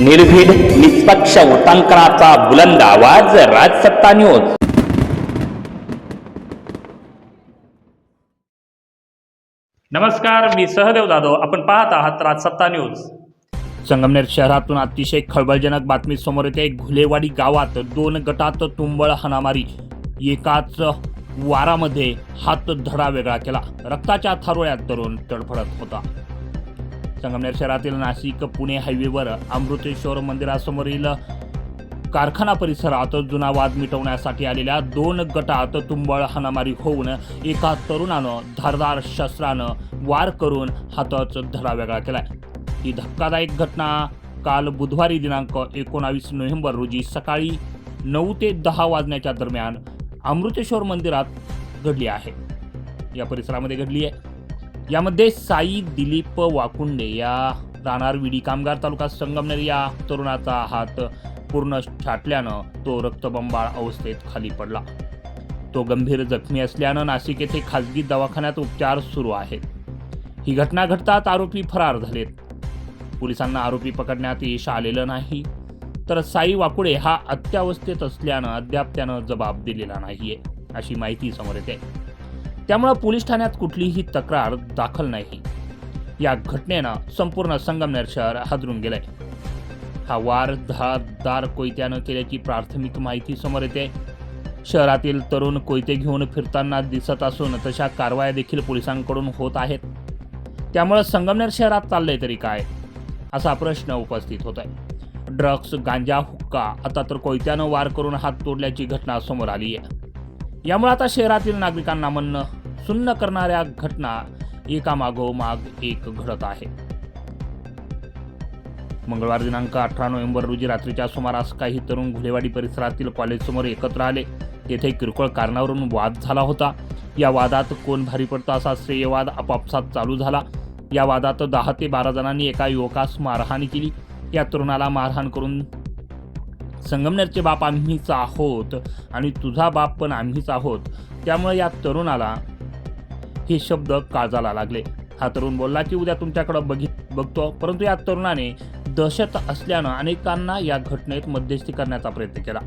निर्भीड निष्पक्ष उटांकनाचा बुलंद आवाज राजसत्ता न्यूज. नमस्कार मी सहदेव जाधव. आपण पाहत आहात राजसत्ता न्यूज. संगमनेर शहरातून अतिशय खळबळजनक बातमी समोर येते. घुलेवाडी गावात दोन गटात तुंबळ हाणामारी. एकाच वारामध्ये हात धडा वेगळा केला. रक्ताच्या थारोळ्यात तरुण तडफडत होता. संगमनेर शहरातील नाशिक पुणे हायवेवर अमृतेश्वर मंदिरासमोरील कारखाना परिसरात जुना वाद मिटवण्यासाठी आलेल्या दोन गटात तुंबळ हाणामारी होऊन एका तरुणानं धारदार शस्त्रानं वार करून हातच धडा वेगळा केलाय. ही धक्कादायक घटना काल बुधवारी दिनांक एकोणावीस नोव्हेंबर रोजी सकाळी नऊ ते दहा वाजण्याच्या दरम्यान अमृतेश्वर मंदिरात घडली आहे. या परिसरामध्ये घडली आहे. यामध्ये साई दिलीप वाकुंडे या राहणार विडी कामगार तालुका संगमनेर या तरुणाचा हात पूर्ण छाटल्यानं तो रक्तबंबाळ अवस्थेत खाली पडला. तो गंभीर जखमी असल्यानं नाशिक येथे खासगी दवाखान्यात उपचार सुरू आहेत. ही घटना घडताच आरोपी फरार झालेत. पोलिसांना आरोपी पकडण्यात यश आलेलं नाही तर साई वाकुडे हा अत्यावस्थेत असल्यानं अद्याप त्यानं जबाब दिलेला नाहीये अशी माहिती समोर येते. त्यामुळं पोलीस ठाण्यात कुठलीही तक्रार दाखल नाही. या घटनेनं संपूर्ण संगमनेर शहर हादरून गेलंय. हा वार धारदार कोयत्यानं केल्याची प्राथमिक माहिती समोर येते. शहरातील तरुण कोयते घेऊन फिरताना दिसत असून तशा कारवाया देखील पोलिसांकडून होत आहेत. त्यामुळं संगमनेर शहरात चाललंय तरी काय? असा प्रश्न उपस्थित होत आहे ड्रग्स गांजा हुक्का आता तर कोयत्यानं वार करून हात तोडल्याची घटना समोर आली आहे यामुळे आता शहरातील नागरिकांना म्हणणं सुन्न करणाऱ्या घटना एकामागोमाग एक घडत आहे. मंगळवार दिनांक अठरा नोव्हेंबर रोजी रात्रीच्या सुमारास काही तरुण घुलेवाडी परिसरातील कॉलेजसमोर एकत्र आले. तेथे किरकोळ कारणावरून वाद झाला होता. या वादात कोण भारी पडतो असा श्रेयवाद आपापसात चालू झाला. या वादात दहा ते बारा जणांनी एका युवकास मारहाण केली. या तरुणाला मारहाण करून संगमनेरचे बाप आम्हीच आहोत आणि तुझा बाप पण आम्हीच आहोत. त्यामुळे या तरुणाला हे शब्द काळजाला लागले. हा तरुण बोलला की उद्या तुमच्याकडं बघित बघतो. परंतु या तरुणाने दहशत असल्यानं अनेकांना या घटनेत मध्यस्थी करण्याचा प्रयत्न केला.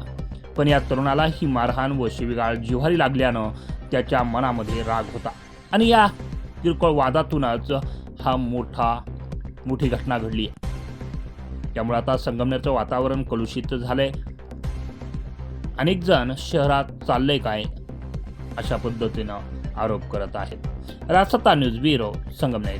पण या तरुणाला ही मारहाण व शिवीगाळ जिव्हारी लागल्यानं त्याच्या मनामध्ये राग होता. आणि या किरकोळ वादातूनच हा मोठा मोठी घटना घडली. त्यामुळे आता संगमनेरचं वातावरण कलुषित झालंय. अनेक जण शहरात चाललंय काय अशा पद्धतीनं आरोप करत आहेत. Rajsatta news bureau Sangamner.